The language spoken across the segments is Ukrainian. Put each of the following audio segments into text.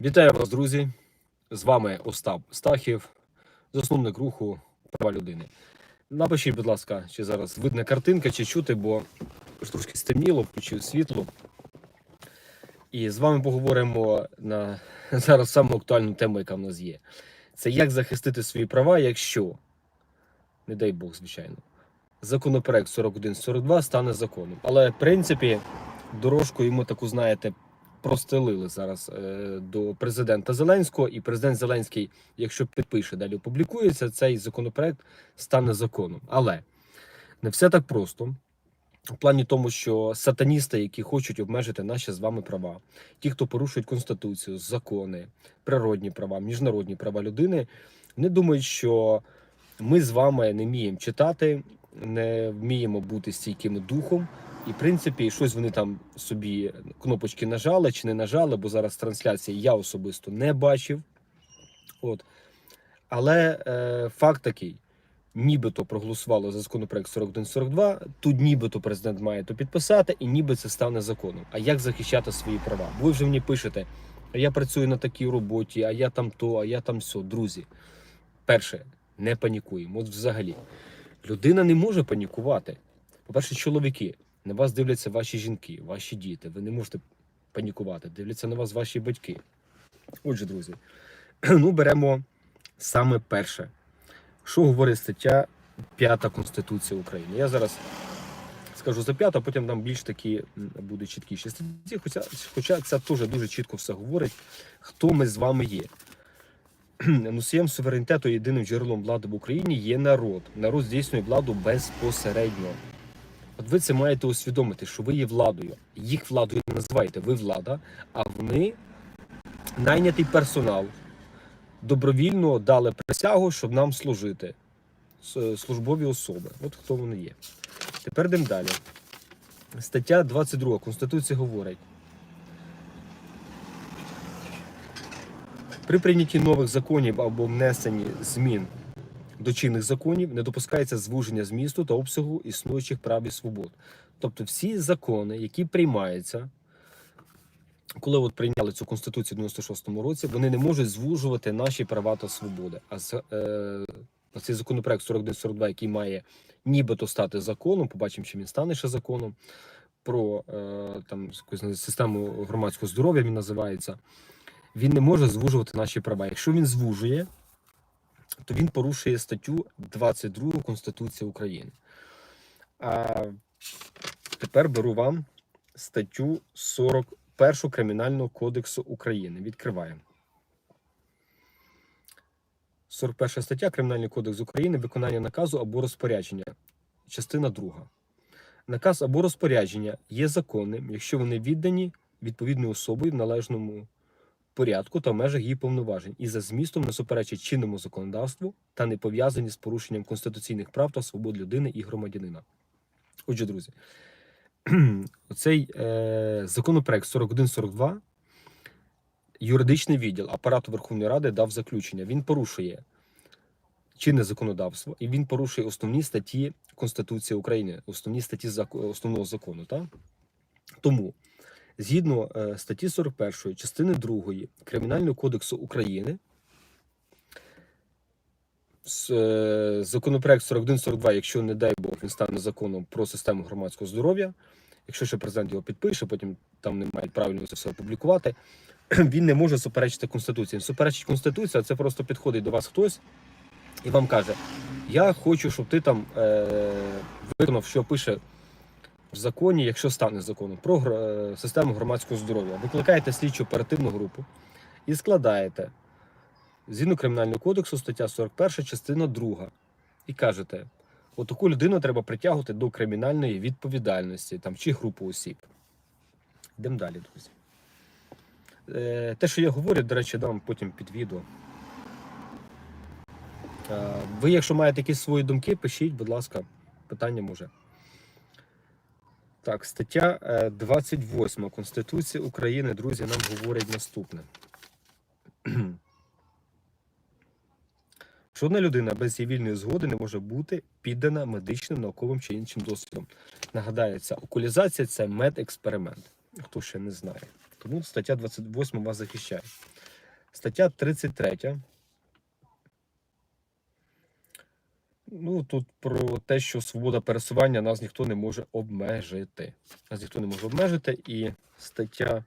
Вітаю вас, друзі! З вами Остап Стахів, засновник руху права людини. Напишіть, будь ласка, чи зараз видна картинка, чи чути, бо трошки стемніло, включив світло. І з вами поговоримо на зараз саму актуальну тему, яка в нас є. Це як захистити свої права, якщо, не дай Бог, звичайно, законопроект 4142 стане законом. Але, в принципі, дорожку йому таку, знаєте, простелили зараз е, до президента Зеленського, і президент Зеленський, якщо підпише, далі опублікується, цей законопроект стане законом. Але не все так просто. В плані тому, що сатаністи, які хочуть обмежити наші з вами права, ті, хто порушують конституцію, закони, природні права, міжнародні права людини, вони думають, що ми з вами не вміємо читати, не вміємо бути стійкими духом. І, в принципі, щось вони там собі кнопочки нажали чи не нажали, бо зараз трансляції я особисто не бачив. От. Але е, факт такий: нібито проголосувало за законопроект 4142, тут нібито президент має то підписати, і ніби це стане законом. А як захищати свої права? Ви вже мені пишете, я працюю на такій роботі, а я там то, а я там все. Друзі, перше, не панікуємо. От взагалі, людина не може панікувати. По-перше, чоловіки. На вас дивляться ваші жінки, ваші діти. Ви не можете панікувати. Дивляться на вас ваші батьки. Отже, друзі, ну беремо саме перше. Що говорить стаття 5 Конституції України? Я зараз скажу за 5, а потім нам більш такі будуть чіткіші статті. Хоча, хоча це теж дуже чітко все говорить, хто ми з вами є. Носієм суверенітету єдиним джерелом влади в Україні є народ. Народ здійснює владу безпосередньо. От ви це маєте усвідомити, що ви є владою. Їх владою не називаєте, ви влада, а вони найнятий персонал. Добровільно дали присягу, щоб нам служити. Службові особи. От хто вони є. Тепер йдемо далі. Стаття 22 Конституції говорить. При прийнятті нових законів або внесенні змін до чинних законів не допускається звуження змісту та обсягу існуючих прав і свобод. Тобто всі закони, які приймаються, коли от прийняли цю конституцію в 96-му році, вони не можуть звужувати наші права та свободи. А е, цей законопроект 4142, який має нібито стати законом, побачимо, чи він стане ще законом. Про е, там систему громадського здоров'я він називається. Він не може звужувати наші права. Якщо він звужує, то він порушує статтю 22 Конституції України. А тепер беру вам статтю 41 Кримінального кодексу України. Відкриваємо. 41 стаття Кримінальний кодекс України виконання наказу або розпорядження. Частина 2. Наказ або розпорядження є законним, якщо вони віддані відповідною особою в належному порядку та в межах її повноважень і за змістом не суперечать чинному законодавству та не пов'язані з порушенням конституційних прав та свобод людини і громадянина. Отже, друзі, цей е, законопроект 4142 юридичний відділ апарату Верховної Ради дав заключення. Він порушує чинне законодавство і він порушує основні статті Конституції України, основні статті зак- основного закону. Так? Тому згідно е, статті 41 частини 2 Кримінального кодексу України, е, законопроект 4142, якщо не дай Бог, він стане законом про систему громадського здоров'я. Якщо ще президент його підпише, потім там не мають правильно це все опублікувати, він не може суперечити Конституції. Суперечить Конституція, це просто підходить до вас хтось і вам каже: Я хочу, щоб ти там е, виконав, що пише в законі, якщо стане законом, про систему громадського здоров'я. Викликаєте слідчу оперативну групу і складаєте згідно кримінального кодексу, стаття 41, частина 2, і кажете: отаку людину треба притягувати до кримінальної відповідальності там, чи групу осіб. Йдемо далі, друзі. Е, те, що я говорю, до речі, дам потім під відео. Е, ви, якщо маєте якісь свої думки, пишіть, будь ласка, питання може. Так, стаття е, 28 Конституції України, друзі, нам говорить наступне. Жодна людина без її вільної згоди не може бути піддана медичним, науковим чи іншим досвідом. Нагадаю, ця окулізація це медексперимент. Хто ще не знає. Тому стаття 28 вас захищає. Стаття 33. Ну, тут про те, що свобода пересування нас ніхто не може обмежити. Нас ніхто не може обмежити. І стаття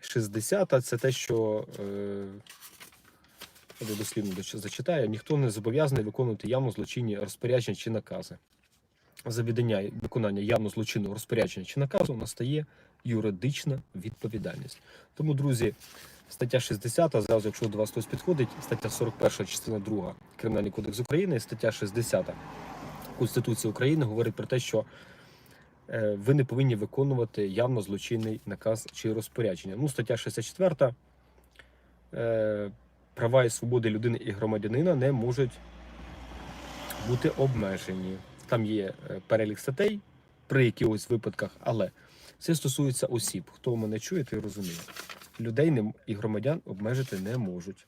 60 це те, що е, я дослівно зачитаю, ніхто не зобов'язаний виконувати явно злочинні розпорядження чи накази. За віддання виконання явно злочинного розпорядження чи наказу настає юридична відповідальність. Тому, друзі, стаття 60, зразу, якщо до вас хтось підходить, стаття 41, частина 2 Кримінальний кодекс України, стаття 60 Конституції України говорить про те, що е, ви не повинні виконувати явно злочинний наказ чи розпорядження. Ну, стаття 64. Е, права і свободи людини і громадянина не можуть бути обмежені. Там є е, перелік статей при якихось випадках, але це стосується осіб. Хто мене чує, той розуміє. Людей не, і громадян обмежити не можуть.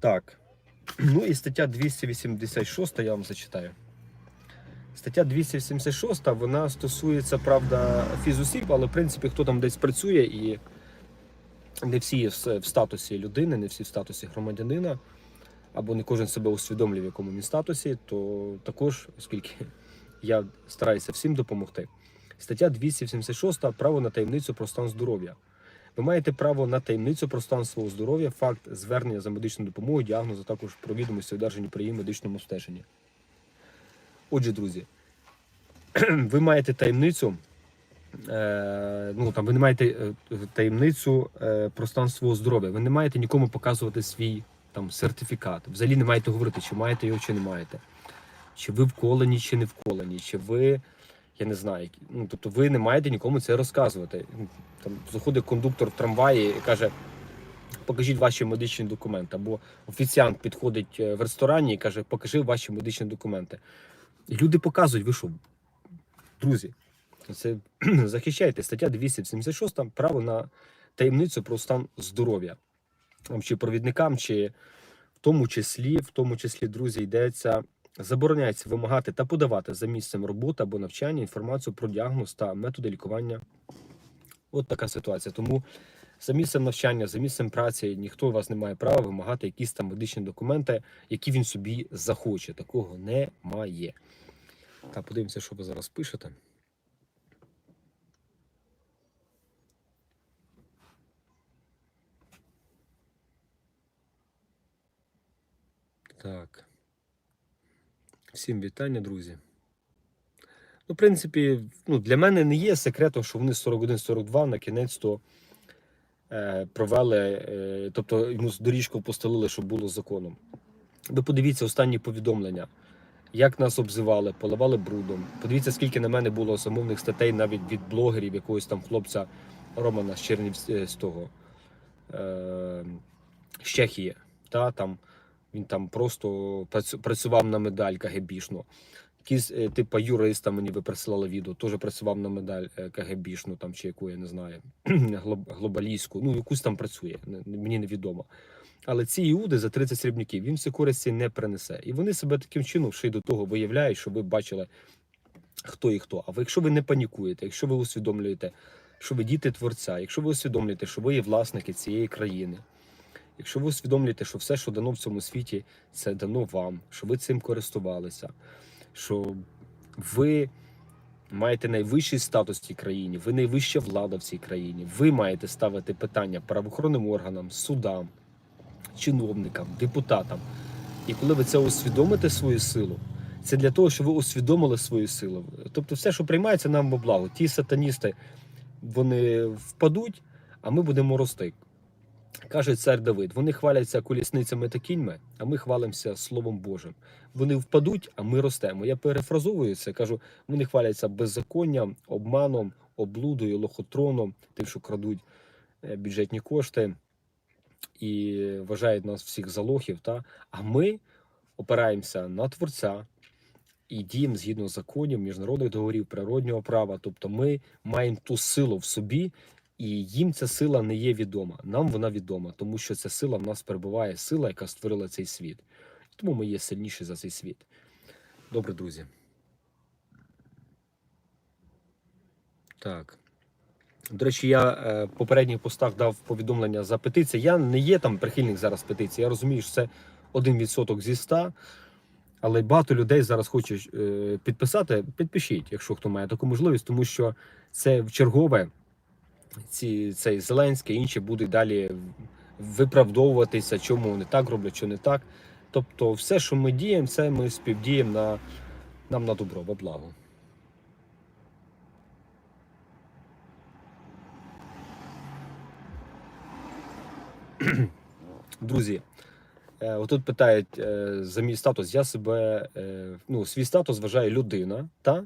Так. Ну і стаття 286, я вам зачитаю. Стаття 276, вона стосується, правда, фізосіб, але в принципі, хто там десь працює і не всі є в статусі людини, не всі в статусі громадянина, або не кожен себе усвідомлює, в якому він статусі, то також, оскільки я стараюся всім допомогти. Стаття 276 право на таємницю про стан здоров'я. Ви маєте право на таємницю про стан свого здоров'я, факт звернення за медичною допомогою, діагноз, а також про відомості, одержані при її медичному обстеженні. Отже, друзі, ви маєте таємницю. Е, ну, там, ви не маєте е, таємницю е, про стан свого здоров'я. Ви не маєте нікому показувати свій там, сертифікат. Взагалі не маєте говорити, чи маєте його, чи не маєте. Чи ви вколені, чи не вколені, чи ви, я не знаю, ну, тобто ви не маєте нікому це розказувати. Там заходить кондуктор в трамваї і каже: покажіть ваші медичні документи. Або офіціант підходить е, в ресторані і каже, покажи ваші медичні документи. І люди показують, ви що, друзі, це захищайте стаття 276 право на таємницю про стан здоров'я. Чи провідникам, чи в тому числі, в тому числі, друзі, йдеться. Забороняється вимагати та подавати за місцем роботи або навчання інформацію про діагноз та методи лікування. От така ситуація. Тому за місцем навчання, за місцем праці ніхто у вас не має права вимагати якісь там медичні документи, які він собі захоче. Такого немає. Так, подивимося, що ви зараз пишете. Так. Всім вітання, друзі. Ну, в принципі, ну, для мене не є секретом, що вони 41-42 на кінець то е, провели, е, тобто йому доріжку постелили, щоб було законом. Ви подивіться останні повідомлення, як нас обзивали, поливали брудом. Подивіться, скільки на мене було замовних статей навіть від блогерів, якогось там хлопця Романа з Чернів з е, з Чехії. Та, там, він там просто працював на медаль КГБшну. Якийсь, е, типа юриста мені ви присилали відео, теж працював на медаль е, КГБшну там чи яку, я не знаю, глоб- глобалістську, ну якусь там працює, мені невідомо. Але ці іуди за 30 срібників він всі користі не принесе. І вони себе таким чином ще й до того виявляють, щоб ви бачили, хто і хто. А ви, якщо ви не панікуєте, якщо ви усвідомлюєте, що ви діти творця, якщо ви усвідомлюєте, що ви є власники цієї країни, якщо ви усвідомлюєте, що все, що дано в цьому світі, це дано вам, що ви цим користувалися, що ви маєте найвищий статус в цій країні, ви найвища влада в цій країні, ви маєте ставити питання правоохоронним органам, судам, чиновникам, депутатам. І коли ви це усвідомите свою силу, це для того, щоб ви усвідомили свою силу. Тобто, все, що приймається нам во благо. Ті сатаністи вони впадуть, а ми будемо рости. Каже цар Давид: вони хваляться колісницями та кіньми, а ми хвалимося Словом Божим. Вони впадуть, а ми ростемо. Я перефразовую це, кажу: вони хваляться беззаконням, обманом, облудою, лохотроном, тим, що крадуть е, бюджетні кошти і вважають нас всіх за лохів. Та? А ми опираємося на Творця і діємо згідно законів, міжнародних договорів, природнього права. Тобто ми маємо ту силу в собі, і їм ця сила не є відома. Нам вона відома, тому що ця сила в нас перебуває, сила, яка створила цей світ. Тому ми є сильніші за цей світ. Добре, друзі. Так. До речі, я е, в попередніх постах дав повідомлення за петиції. Я не є там прихильник зараз петиції. Я розумію, що це 1% зі 100, але багато людей зараз хочуть е, підписати. Підпишіть, якщо хто має таку можливість, тому що це чергове. Ці цей Зеленський, інші будуть далі виправдовуватися, чому вони так роблять, що не так. Тобто, все, що ми діємо, це ми співдіємо на нам на добро, во благо. Друзі, е, отут питають е, за мій статус. Я себе е, ну, свій статус вважаю людина, та?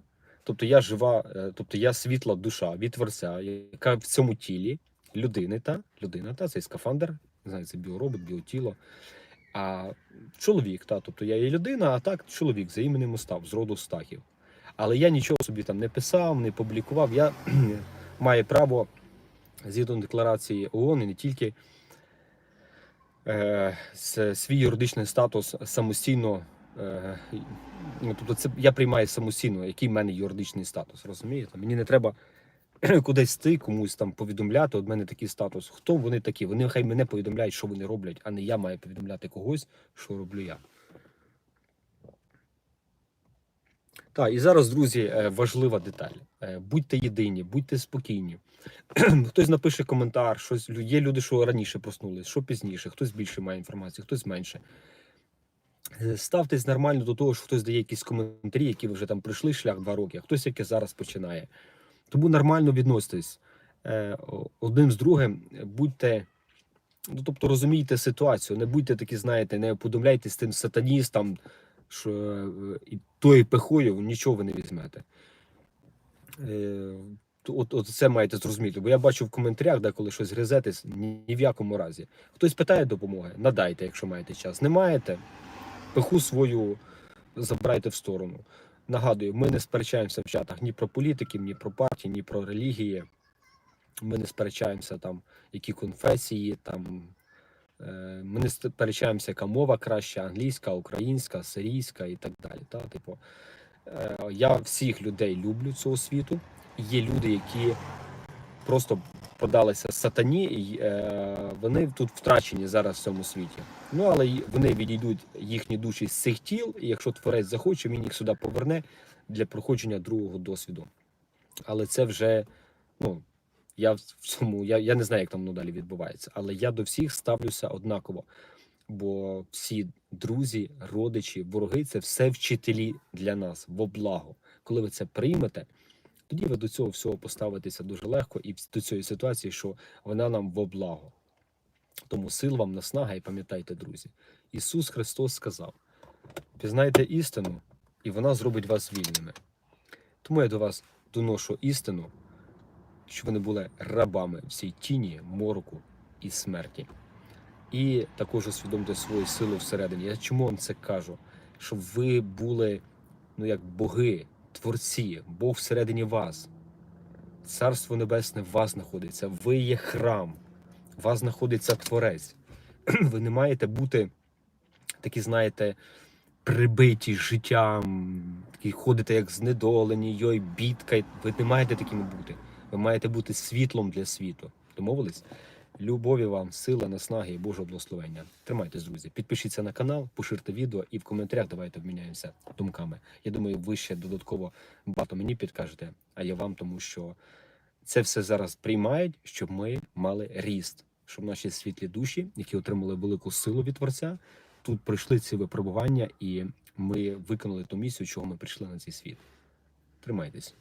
Тобто я жива, е, тобто я світла душа від творця, яка в цьому тілі людини, та людина, та цей скафандр, не знаю, це біоробот, біотіло. А чоловік, та, тобто я є людина, а так чоловік за іменем Остап, з роду Стахів. Але я нічого собі там не писав, не публікував. Я маю право згідно декларації ООН і не тільки е, свій юридичний статус самостійно. Е, ну, тобто, це я приймаю самостійно, який в мене юридичний статус. Розумієте? Мені не треба кудись йти, комусь там повідомляти. От мене такий статус. Хто вони такі? Вони хай мене повідомляють, що вони роблять, а не я маю повідомляти когось, що роблю я. Так, і зараз, друзі, е, важлива деталь. Е, Будьте єдині, будьте спокійні. Хтось напише коментар, щось є люди, що раніше проснулись, що пізніше, хтось більше має інформації, хтось менше. Е, Ставтесь нормально до того, що хтось дає якісь коментарі, які вже там пройшли шлях два роки, а хтось яке зараз починає. Тому нормально відноситесь е, одним з другим, е, будьте. Ну, тобто розумійте ситуацію, не будьте такі, знаєте, не подумляйтесь тим сатаністам, що і тою пехою нічого ви не візьмете. От, от це маєте зрозуміти. Бо я бачу в коментарях, де коли щось гризетесь, ні, ні в якому разі. Хтось питає допомоги, надайте, якщо маєте час. Не маєте, пиху свою забирайте в сторону. Нагадую, ми не сперечаємося в чатах ні про політиків, ні про партії, ні про релігії. Ми не сперечаємося там, які конфесії, там. е, Ми не сперечаємося, яка мова краща, англійська, українська, сирійська і так далі. Та, типу, е, я всіх людей люблю цього світу. Є люди, які просто подалися сатані, е, вони тут втрачені зараз в цьому світі. Ну але вони відійдуть їхні душі з цих тіл, і якщо творець захоче, він їх сюди поверне для проходження другого досвіду. Але це вже, ну, я в цьому, я, я не знаю, як там воно далі відбувається, але я до всіх ставлюся однаково. Бо всі друзі, родичі, вороги це все вчителі для нас во благо. Коли ви це приймете, тоді ви до цього всього поставитеся дуже легко і до цієї ситуації, що вона нам во благо. Тому сил вам наснага і пам'ятайте, друзі, Ісус Христос сказав: пізнайте істину, і вона зробить вас вільними. Тому я до вас доношу істину, щоб ви не були рабами всій тіні, мороку і смерті. І також усвідомте свою силу всередині. Я чому вам це кажу? Щоб ви були ну як боги, творці, Бог всередині вас. Царство Небесне в вас знаходиться. Ви є храм, в вас знаходиться Творець. Ви не маєте бути такі, знаєте, прибиті життям, такі ходите як знедолені, йой, бідка. Ви не маєте такими бути. Ви маєте бути світлом для світу. Домовились? Любові вам, сила, наснаги і Божого благословення. Тримайтесь, друзі. Підпишіться на канал, поширте відео і в коментарях давайте обміняємося думками. Я думаю, ви ще додатково багато мені підкажете, а я вам, тому що це все зараз приймають, щоб ми мали ріст, щоб наші світлі душі, які отримали велику силу від Творця, тут пройшли ці випробування, і ми виконали ту місію, чого ми прийшли на цей світ. Тримайтесь.